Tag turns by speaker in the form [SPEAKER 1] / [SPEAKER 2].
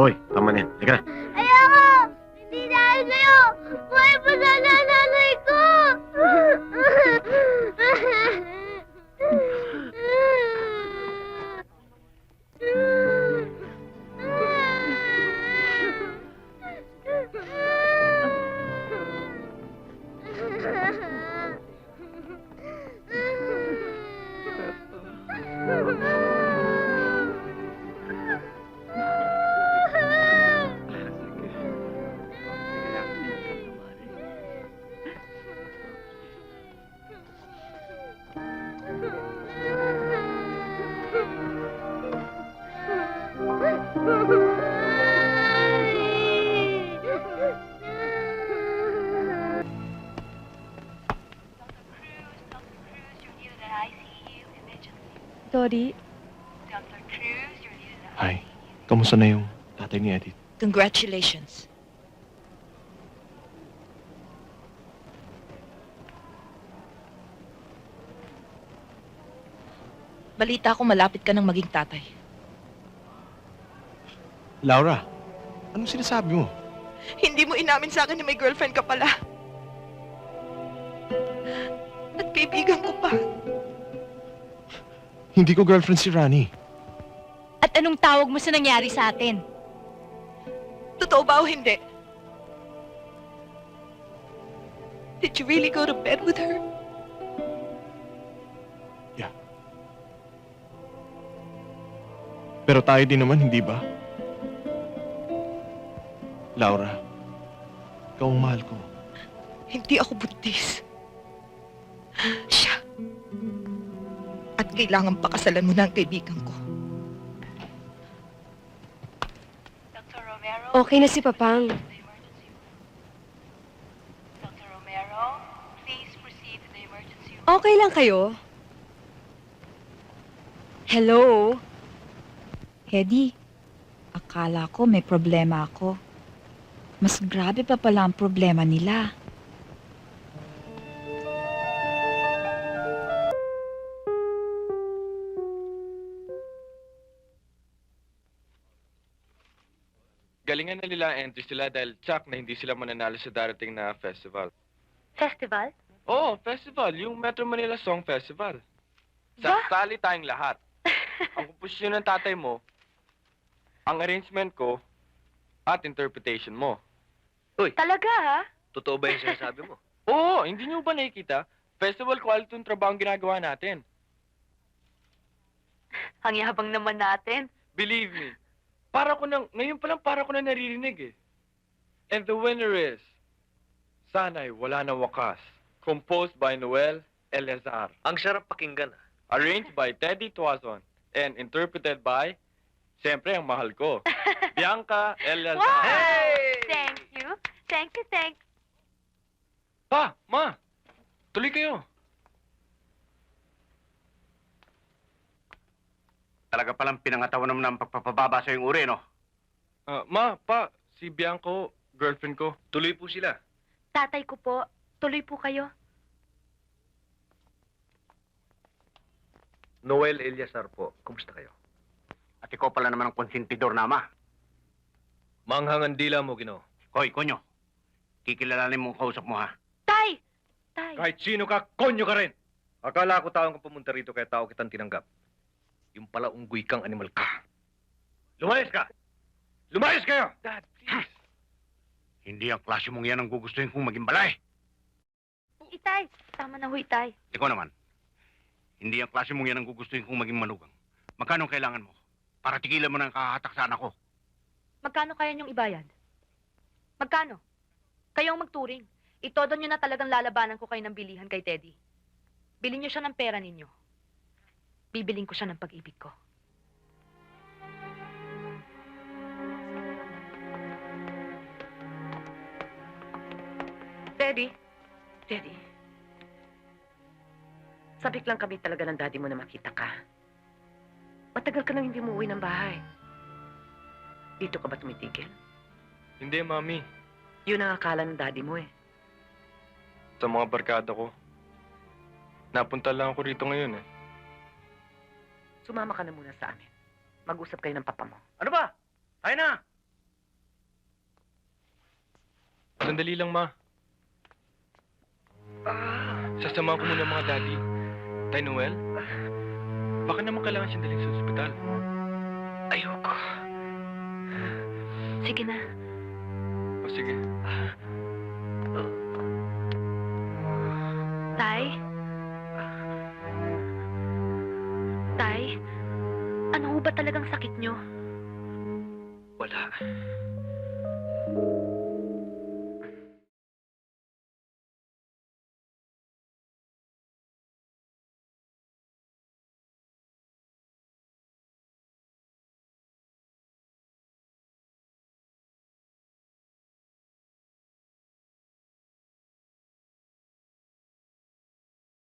[SPEAKER 1] Boy, tama na yan. Halika.
[SPEAKER 2] Ayoko! Hindi dahil sa'yo! Buhay pa sana nanay ko!
[SPEAKER 3] Tori,
[SPEAKER 1] Hi. Kamusta na yung tatay ni Edith?
[SPEAKER 4] Congratulations. Balita ko malapit ka ng maging tatay.
[SPEAKER 1] Laura, anong sinasabi mo?
[SPEAKER 4] Hindi mo inamin sa akin na may girlfriend ka pala. At kaibigan ko pa.
[SPEAKER 1] Hindi ko girlfriend si Rani.
[SPEAKER 3] at anong tawag mo sa nangyari sa atin?
[SPEAKER 4] Totoo ba o hindi? Did you really go to bed with her?
[SPEAKER 1] Pero tayo din naman, hindi ba? Laura, ikaw ang mahal ko.
[SPEAKER 4] Hindi ako buntis. Siya. Kailangan pakasalan mo na ang kaibigan ko.
[SPEAKER 3] Okay na si Papang.
[SPEAKER 5] Dr. Romero, please proceed to the emergency room.
[SPEAKER 3] Okay lang kayo? Hello?
[SPEAKER 6] Hedy, akala ko may problema ako. Mas grabe pa pala ang problema nila.
[SPEAKER 7] Galingan na nila ang entries nila dahil tsak na hindi sila mananalo sa darating na festival.
[SPEAKER 2] Festival?
[SPEAKER 7] Oo, festival. Yung Metro Manila Song Festival. Sasali tayong lahat. ang komposisyon ng tatay mo, ang arrangement ko, at interpretation mo.
[SPEAKER 2] Talaga, ha?
[SPEAKER 7] Totoo ba yung sinasabi mo? Oo, hindi nyo ba nakikita? Festival quality yung trabaho ang ginagawa natin.
[SPEAKER 5] Ang yabang naman natin.
[SPEAKER 7] Believe me. Para ko nang, ngayon pa lang para ko na naririnig eh. And the winner is, Sana'y Wala na Wakas. Composed by Noel Eleazar.
[SPEAKER 8] Ang sarap pakinggan. ah.
[SPEAKER 7] Arranged by Teddy Tuazon. And interpreted by, siyempre ang mahal ko, Bianca Eleazar.
[SPEAKER 5] Wow! Thank you. Thank you, thank
[SPEAKER 7] Pa, ma, tuloy kayo.
[SPEAKER 8] Talaga palang pinangatawan naman ng pagpapababa sa yung uri, no?
[SPEAKER 7] Ah, ma, pa, si Bianco, girlfriend ko.
[SPEAKER 8] Tuloy po sila.
[SPEAKER 2] Tatay ko po. Tuloy po kayo.
[SPEAKER 8] Noel Eliasar po. Kumusta kayo? At ikaw pala naman ang konsentidor na ama.
[SPEAKER 7] Manghangan dila mo, Gino.
[SPEAKER 8] Hoy, konyo. Kikilalanin mo ang kausap mo, ha?
[SPEAKER 2] Tay! Tay!
[SPEAKER 7] Kahit sino ka, konyo ka rin. Akala ko taong kang pumunta rito kaya tao kitang tinanggap. Yung pala unggoy kang animal ka.
[SPEAKER 8] Lumayas ka!
[SPEAKER 7] Lumayas kayo! Dad, please.
[SPEAKER 8] Hindi ang klase mong yan ang gugustuhin kong maging balay.
[SPEAKER 2] Itay! Tama na ho, Itay.
[SPEAKER 8] Ikaw naman. Hindi ang klase mong yan ang gugustuhin kong maging manugang. Magkano ang kailangan mo? Para tigilan mo ng kahatak sa anak ko.
[SPEAKER 2] Magkano kaya niyong ibayad? Magkano? Kayong magturing. Itodo niyo na talagang lalabanan ko kayo ng bilihan kay Teddy. Bilhin niyo siya ng pera ninyo. Bibiling ko siya ng pag-ibig ko.
[SPEAKER 9] Daddy? Daddy? Sabik lang kami talaga ng daddy mo na makita ka. Matagal ka nang hindi umuwi ng bahay. Dito ka ba tumitigil?
[SPEAKER 7] Hindi, Mami.
[SPEAKER 9] Yun ang akala ng daddy mo eh.
[SPEAKER 7] Sa mga barkada ko. Napunta lang ako rito ngayon eh.
[SPEAKER 9] Sumama ka na muna sa amin. Mag-usap kayo ng papa mo.
[SPEAKER 8] Ano ba? Tayo na!
[SPEAKER 7] Sandali lang, Ma. Sasama ko muna mga daddy. Tay Noel? Baka naman kailangan siyang dalhin sa ospital.
[SPEAKER 9] Ayoko.
[SPEAKER 2] Sige na.
[SPEAKER 7] O sige.
[SPEAKER 2] Tay? Tay? Talagang sakit nyo?
[SPEAKER 7] Wala.